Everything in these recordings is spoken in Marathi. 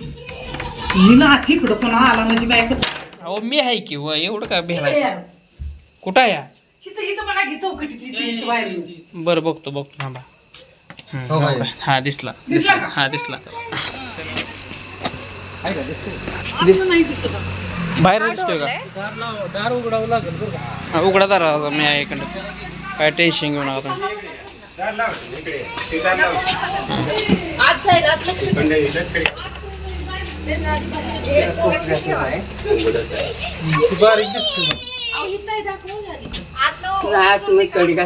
हिला पण आला म्हणजे बायकच अहो मी आहे की व एवढं काय भेलायचं? कुठं आहे हा? इथं इथं बघा की चौकटीत इथं इथं बाहेर. बरं बघतो बघतो थांबा. हम्म, हो. हा दिसला. दिसला का? हा दिसला. नाही दिसत बाहेर दिसतोय का? दार उघडावं लागेल बरं का. हा, उघडा दारा मी आहे इकडं. काय टेन्शन घेऊ नका तुम्ही. आज जाईल आज लक्ष ठेवा.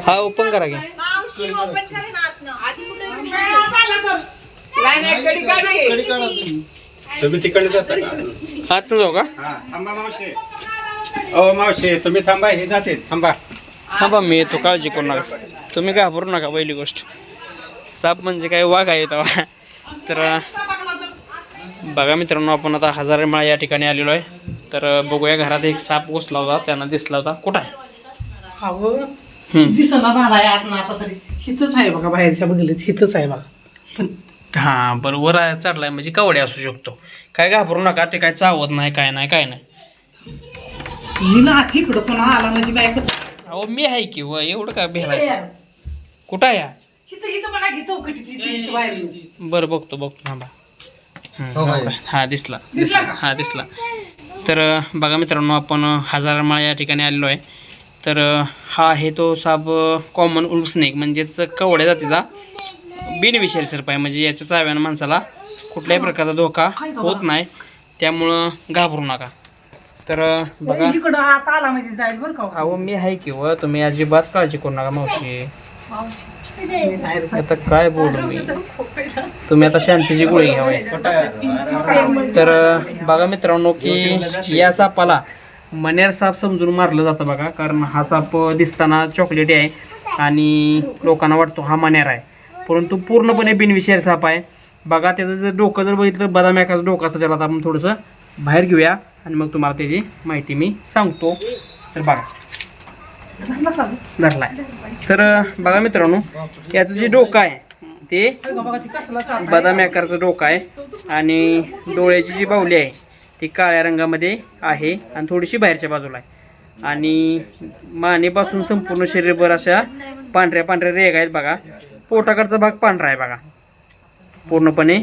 हा ओपन करा की. तुम्ही. तुम्ही तिकडे जाता का? आत जाऊ का? हा थांबा मावशे. ओ मावशे तुम्ही थांबा हे जाते. थांबा. थांबा मी येतो काळजी करू नका. तुम्ही घाबरू नका पहिली गोष्ट. साप म्हणजे काय वाघ आहे तेव्हा. तर बघा मित्रांनो आपण आता हजारेमाळा या ठिकाणी आलेलो आहे. तर बघूया घरात एक साप घुसला होता त्यांना दिसला होता. कुठं आहे? हवं दिसना झालाय आत ना आता तरी. हिथंच आहे बघा बाहेरच्या बघितलं हिथंच आहे बघा. पण हां बरं वर आहे, चढलाय म्हणजे कवडे असू शकतो. काय घाबरू नका ते काय चावत नाही काय नाही काय नाही. हिला हात इकडं पण आला म्हणजे बायकच अहो मी आहे की व एवढं काय भेलायचं? कुठं आहे? हा? बघा की चौकटीत बाहेर बरं बघतो बघतो थांबा. हो, आहे. हा दिसला. दिसला? हा दिसला. तर अ, बघा मित्रांनो आपण हजारमाळा या ठिकाणी आलेलो आहे. तर अ, हा आहे तो साप कॉमन उल्फ स्नेक म्हणजेच कवड्या जातीचा बिनविषारी सर्प आहे. म्हणजे याच्या चाव्यानं माणसाला कुठल्याही प्रकारचा धोका होत नाही. त्यामुळं घाबरू नका. तर अ, बघा. इकडं आत आला म्हणजे जाईल बरं का? अहो मी आहे की व. तुम्ही अजिबात काळजी करू नका मावशी. आता काय बोलू मी? तुम्ही आता शांतीची गोळी घ्यावे तर बघा मित्रांनो की या सापाला मनेर साप समजून मारलं जातं बघा कारण हा साप दिसताना चॉकलेटी आहे आणि लोकांना वाटतो हा मनेर आहे. परंतु पूर्णपणे बिनविषारी साप आहे. बघा त्याचं जर डोकं जर बघितलं तर बदाम एकाचं डोकं असतं त्याला आता आपण थोडंसं बाहेर घेऊया आणि मग तुम्हाला त्याची माहिती मी सांगतो. तर बघा. धरलाय. तर बघा मित्रांनो याचं जे डोकं आहे ते बदाम आकारचं बदामी आकाराचं डोकं आहे आणि डोळ्याची जी बाहुली आहे ती काळ्या रंगामध्ये आहे आणि थोडीशी बाहेरच्या बाजूला आहे. आणि मानेपासून संपूर्ण शरीरभर अशा पांढऱ्या पांढऱ्या रेग आहेत बघा. पोटाकडचा भाग पांढरा आहे बघा. पूर्णपणे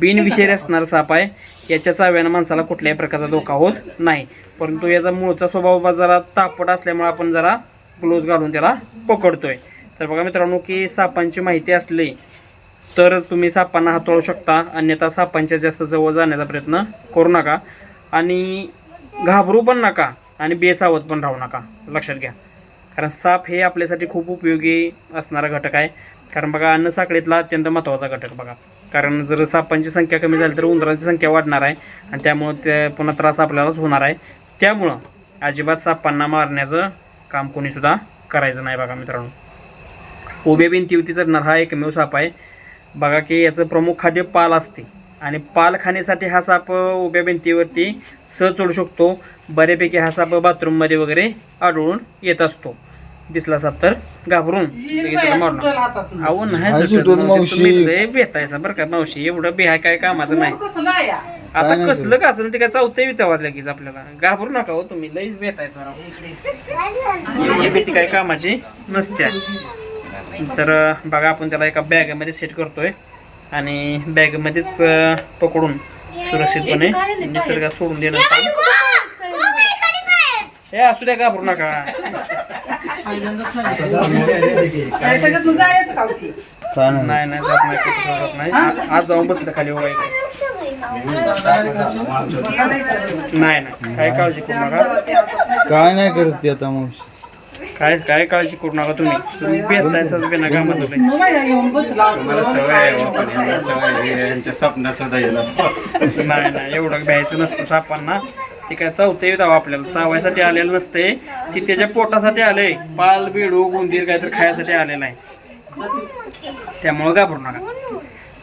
बिनविषारी असणारा साप आहे. याच्या चाव्यानं माणसाला कुठल्याही प्रकारचा धोका होत नाही. परंतु याचा मूळचा स्वभाव जरा तापट असल्यामुळे आपण जरा ग्लोव्ज घालून त्याला पकडतोय. तर बघा मित्रांनो की सापांची माहिती असली तरच तुम्ही सापांना हाताळू शकता. अन्यथा सापांच्या जास्त जवळ जाण्याचा प्रयत्न करू नका. आणि घाबरू पण नका आणि बेसावत पण राहू नका. लक्षात घ्या. कारण साप हे आपल्यासाठी खूप उपयोगी असणारा घटक आहे. कारण बघा अन्न साखळीतला अत्यंत महत्त्वाचा घटक बघा. कारण जर सापांची संख्या कमी झाली तर उंदरांची संख्या वाढणार आहे आणि त्यामुळं ते पुन्हा त्रास आपल्यालाच होणार आहे. त्यामुळं अजिबात सापांना मारण्याचं काम कोणीसुद्धा करायचं नाही बघा मित्रांनो. उभ्या भिंतीवरती चढणार हा एकमेव साप आहे. बघा की याचं प्रमुख खाद्य पाल असते. आणि पाल खाण्यासाठी हा साप उभ्या भिंतीवरती सहज चढू शकतो. बऱ्यापैकी हा साप बाथरूममध्ये वगैरे आढळून येत असतो. दिसला साप तर घाबरून. अहो नाही लय बेतायसा बरं का मावशी. एवढं बेहा काय कामाचं नाही? आता कसलं का असेल ते काय चावतंय वितावा लगेच आपल्याला. घाबरू नका हो तुम्ही. लईच. एवढी भीती काय कामाची नसत्या. तर बघा आपण त्याला एका बॅगमध्ये सेट करतोय. आणि बॅगमध्येच पकडून सुरक्षितपणे निसर्गात सोडून देणं हे असू द्या घाबरू नका. जायचं का होती? काय नाही नाही नाही जात नाही कुठं जात नाही. आज जाऊन बसलं खाली इकडे. नाही नाही काय काळजी करू नका. काय नाही करत ती आता मावशी. काय काय काळजी करू नका तुम्ही. तुम्ही असं सवय यांना सवय आहे. यांच्या स्वप्नात सुद्धा येणार नाही नाही एवढं भ्यायचं नसतं सापांना. ते काय चावते दावा आपल्याला. चावायसाठी आलेलं नसते. ती त्याच्या पोटासाठी आले पाल बेडू उंदीर काहीतरी खायसाठी आलेलं आहे. त्यामुळं घाबरू नका.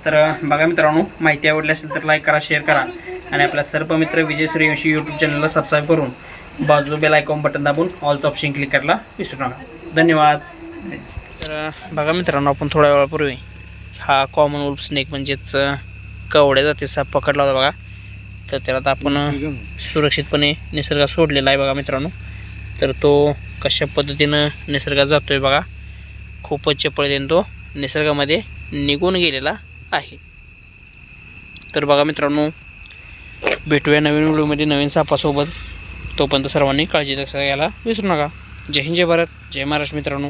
तर बघा मित्रांनो माहिती आवडली असेल तर लाईक करा शेअर करा. आणि आपल्या सर्प मित्र विजय सूर्यवंशी यूट्यूब चॅनलला सबस्क्राईब करून बाजू बेल आयकॉन बटन दाबून ऑलचं ऑप्शन क्लिक करायला विसरू नका. धन्यवाद. तर बघा मित्रांनो आपण थोड्या वेळापूर्वी हा कॉमन वुल्फ स्नेक म्हणजेच कवड्या जाते साप पकडला होता बघा. तर त्याला आपण सुरक्षितपणे निसर्गात सोडलेला आहे बघा मित्रांनो. तर तो कशा पद्धतीनं निसर्गात जातोय बघा. खूपच चपळतेने तो निसर्गामध्ये निघून गेलेला आहे. तर बघा मित्रांनो भेटूया नवीन व्हिडिओमध्ये नवीन सापासोबत. तोपर्यंत सर्वांनी काळजी लक्षात घ्यायला विसरू नका. जय हिंद जय भारत जय महाराष्ट्र मित्रांनो.